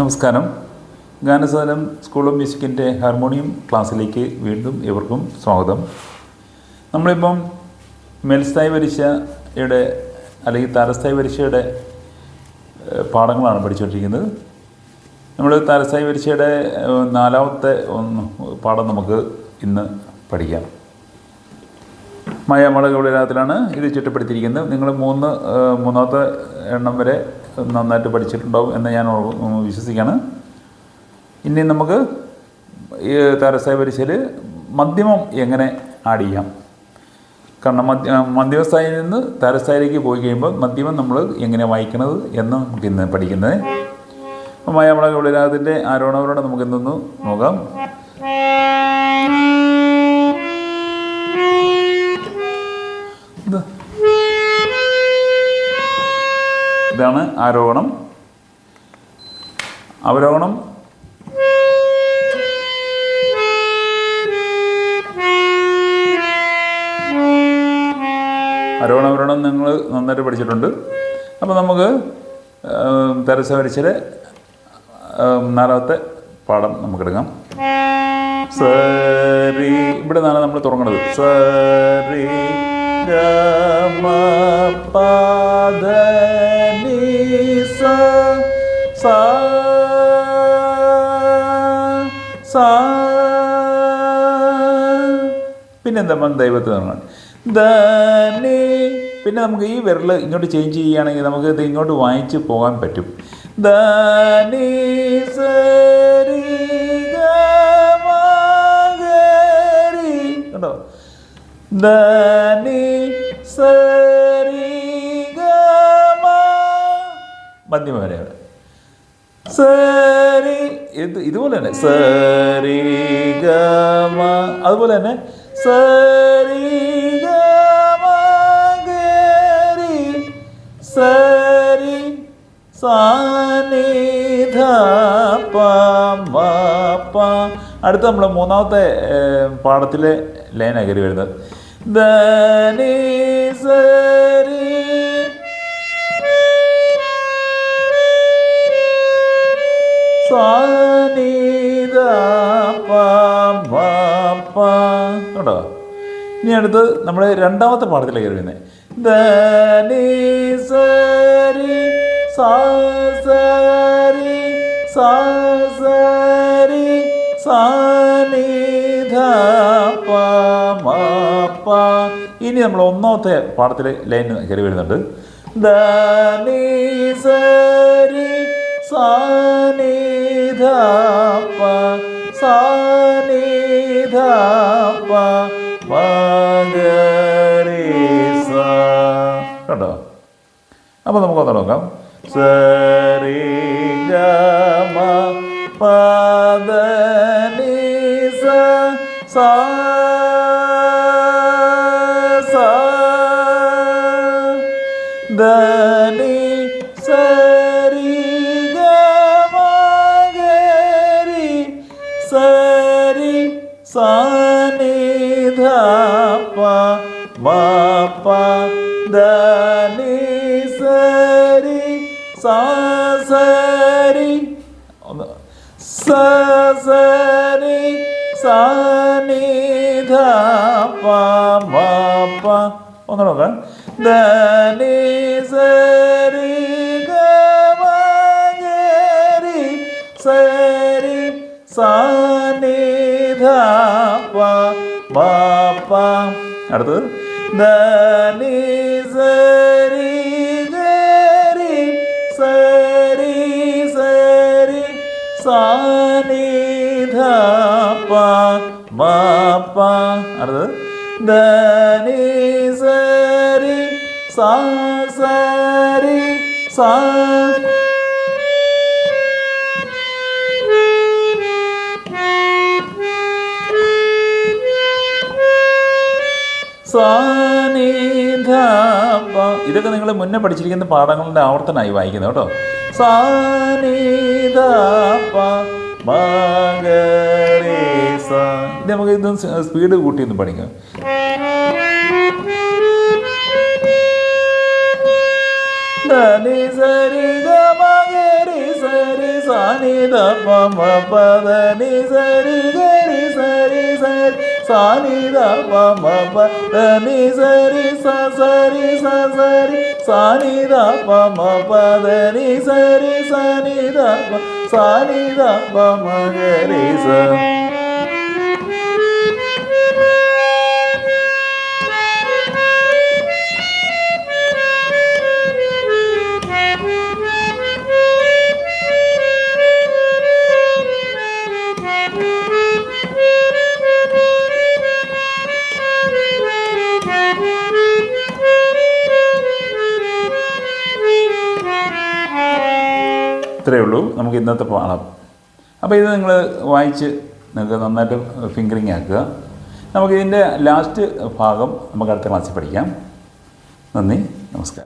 നമസ്കാരം. Ganasalam school of മ്യൂസിക്കിന്റെ harmonium ക്ലാസ്സിലേക്ക് വീണ്ടും ഇവർക്കും സ്വാഗതം. നമ്മളിപ്പം മേൽസ്ഥായി പരീക്ഷയുടെ അല്ലെങ്കിൽ താരസ്ഥായി പരീക്ഷയുടെ പാഠങ്ങളാണ് പഠിച്ചുകൊണ്ടിരിക്കുന്നത്. നമ്മൾ താരസ്ഥായി പരീക്ഷയുടെ നാലാമത്തെ പാഠം നമുക്ക് ഇന്ന് പഠിക്കാം. മായാമള ഗൗളിരാഗത്തിലാണ് ഇത് ചിട്ടപ്പെടുത്തിയിരിക്കുന്നത് നിങ്ങൾ മൂന്ന് മൂന്നാമത്തെ എണ്ണം വരെ നന്നായിട്ട് പഠിച്ചിട്ടുണ്ടാവും എന്ന് ഞാൻ വിശ്വസിക്കുകയാണ്. ഇനി നമുക്ക് ഈ താരസ്ഥായി പരീക്ഷയിൽ മധ്യമം എങ്ങനെ ആഡ് ചെയ്യാം? കാരണം മധ്യ മധ്യമസ്ഥായിൽ നിന്ന് താരസ്ഥായിലേക്ക് പോയി കഴിയുമ്പോൾ മധ്യമം നമ്മൾ എങ്ങനെ വായിക്കണത് എന്ന് നമുക്ക് ഇന്ന് പഠിക്കുന്നത്. അപ്പോൾ മായാമള ആരോണവരോടെ നമുക്ക് ഇന്നൊന്ന് നോക്കാം. ഇതാണ് ആരോഹണം. അവരോഹണം. ആരോഹണം അവരോഹണം നിങ്ങൾ നന്നായിട്ട് പഠിച്ചിട്ടുണ്ട്. അപ്പോൾ നമുക്ക് തെരസ വരച്ചിൽ നാലാമത്തെ പാഠം നമുക്കെടുക്കാം. സരി ഇവിടെ നിന്നാണ് നമ്മൾ തുടങ്ങണത് സരി ഗമ സ പിന്നെന്താ നമ്മൾ ദൈവത്തെ തുടങ്ങണം ധനി പിന്നെ നമുക്ക് ഈ വിരൽ ഇങ്ങോട്ട് ചേഞ്ച് ചെയ്യുകയാണെങ്കിൽ നമുക്ക് ഇത് ഇങ്ങോട്ട് വായിച്ച് പോകാൻ പറ്റും. കണ്ടോ? മധ്യമ വരെ സരി ഇത് ഇതുപോലെ തന്നെ സരി ഗമ അതുപോലെ തന്നെ സരി ഗമ ഗരി സരി സാനിധ അടുത്ത നമ്മൾ മൂന്നാമത്തെ പാഠത്തിലെ ലൈനാണ് കയറി വരുന്നത്. ധനി സരി കേട്ടോ ഇനി അടുത്ത് നമ്മൾ രണ്ടാമത്തെ പാഠത്തിലേക്ക് വരുന്നത് ഇനി നമ്മൾ ഒന്നാമത്തെ പാഠത്തിൽ ലൈൻ കയറി വരുന്നുണ്ട്. ധനി സരി സാനിധ പ സാനിധ പ മഗരി കണ്ടോ? അപ്പോൾ നമുക്ക് ഒന്ന് നോക്കാം. സരി ഗമ സ സാ സാ പ മ പ ധനി സരി സരി സനിധ സ സരി സാനിധ പ മ പ ഒന്ന് നോക്കാം. ധനി സരി ഗരി സരി സനിധ പ മ പ അടുത്തത്? ധനി സരി ഗരി സരി സരി സാനിധ അടുത്തത് ധനി സരി ഇതൊക്കെ നിങ്ങൾ മുന്നേ പഠിച്ചിരിക്കുന്ന പാഠങ്ങളുടെ ആവർത്തനമായി വായിക്കുന്നത് കേട്ടോ. സാനിധ നമുക്ക് ഇതും സ്പീഡ് കൂട്ടി ഒന്ന് പഠിക്കാം. ധനി സരി ഗ മഗരി സരി സാനിധ സരി ഗരി സരി സരി സാനിധ പമ പദ നി സരി സ സരി സ സരി സാനിധ പമ പദ നി സരി സാനിധ ഇത്രയേ ഉള്ളൂ നമുക്ക് ഇന്നത്തെ പാഠം. അപ്പോൾ ഇത് നിങ്ങൾ വായിച്ച് നിങ്ങൾക്ക് നന്നായിട്ട് ഫിംഗറിങ് ആക്കുക. നമുക്കിതിന്റെ ലാസ്റ്റ് ഭാഗം നമുക്ക് അടുത്ത ക്ലാസ്സിൽ പഠിക്കാം. നന്ദി. നമസ്കാരം.